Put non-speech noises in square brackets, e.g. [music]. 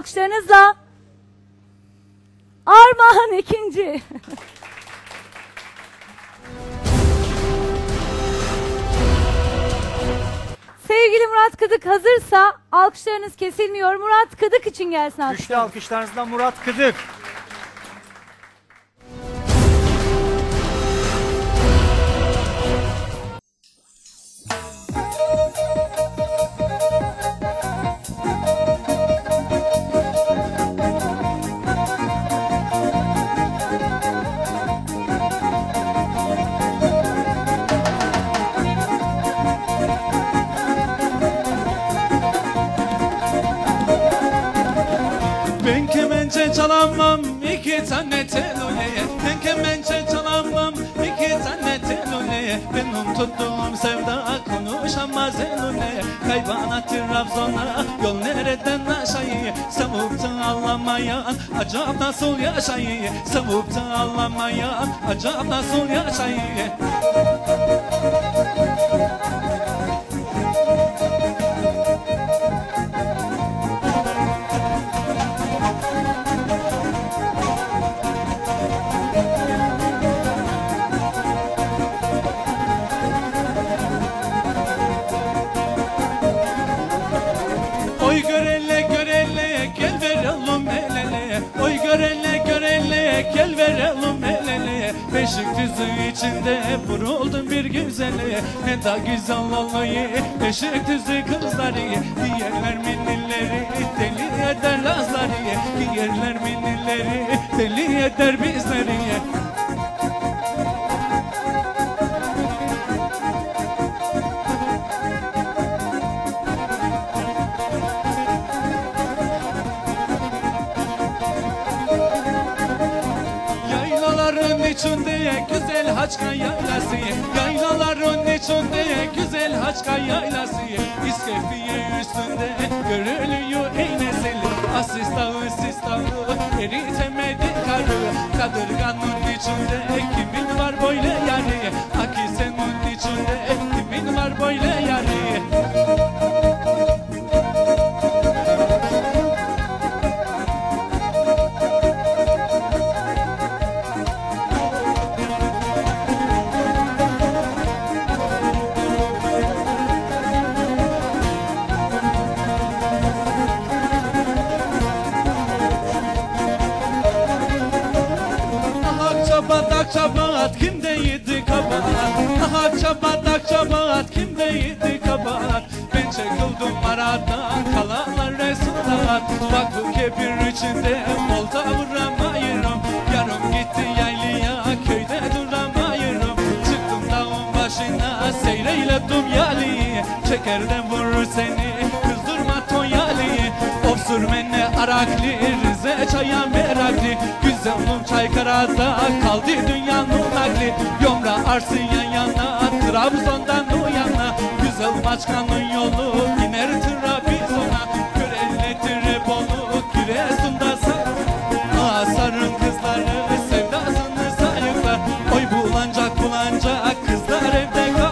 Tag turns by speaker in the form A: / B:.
A: alkışlarınızla Armağan ikinci. [laughs] Sevgili Murat Kıdık hazırsa alkışlarınız kesilmiyor. Murat Kıdık için gelsin alkış. Güçlü
B: alkışlarınızla Murat Kıdık.
C: Kemençe çalamam iki tane teloleye Ben kemençe çalamam iki tane teloleye Benim tuttuğum sevda konuşamaz eloleye Kaybana Trabzon'a yol nereden aşağıya Savup da anlamayan acaba nasıl yaşayı Savup da anlamayan acaba nasıl yaşayı Düzü içinde vuruldum bir güzele. Ne da güzel olayı Beşik düzü kızları. Diğerler minilleri deli eder lazları. Diğerler minilleri deli eder bizleri Yaylaların içinde güzel haçka yaylası. Yaylaların içinde güzel haçka yaylası. İskefiye üstünde görülüyor ey nesil. Asis dağı sis dağı eritemedi karı. Kadırganın içinde çabadak çabat kimde yedi kabahat? Aha çabadak çabat kimde yedi kabahat? Ben çekildim aradan kalanlar resulat Vakfı kebir içinde volta vuramayırım Yarım gitti yaylıya köyde duramayırım. Çıktım dağın başına seyreyledim yaliyi Çekerden vurur seni kızdırma tonyaliyi Of sürmene arakli Rize çaya merakli Aykaraz'da kaldı dünyanın nakli Yomra arsın yan yana Trabzon'dan uyana Güzel başkanın yolu iner Trabzon'a. Körelletir Bolu Giresun'da Asarın kızları sevdasını sayıklar. Oy bulanacak bulanacak kızlar evde kal.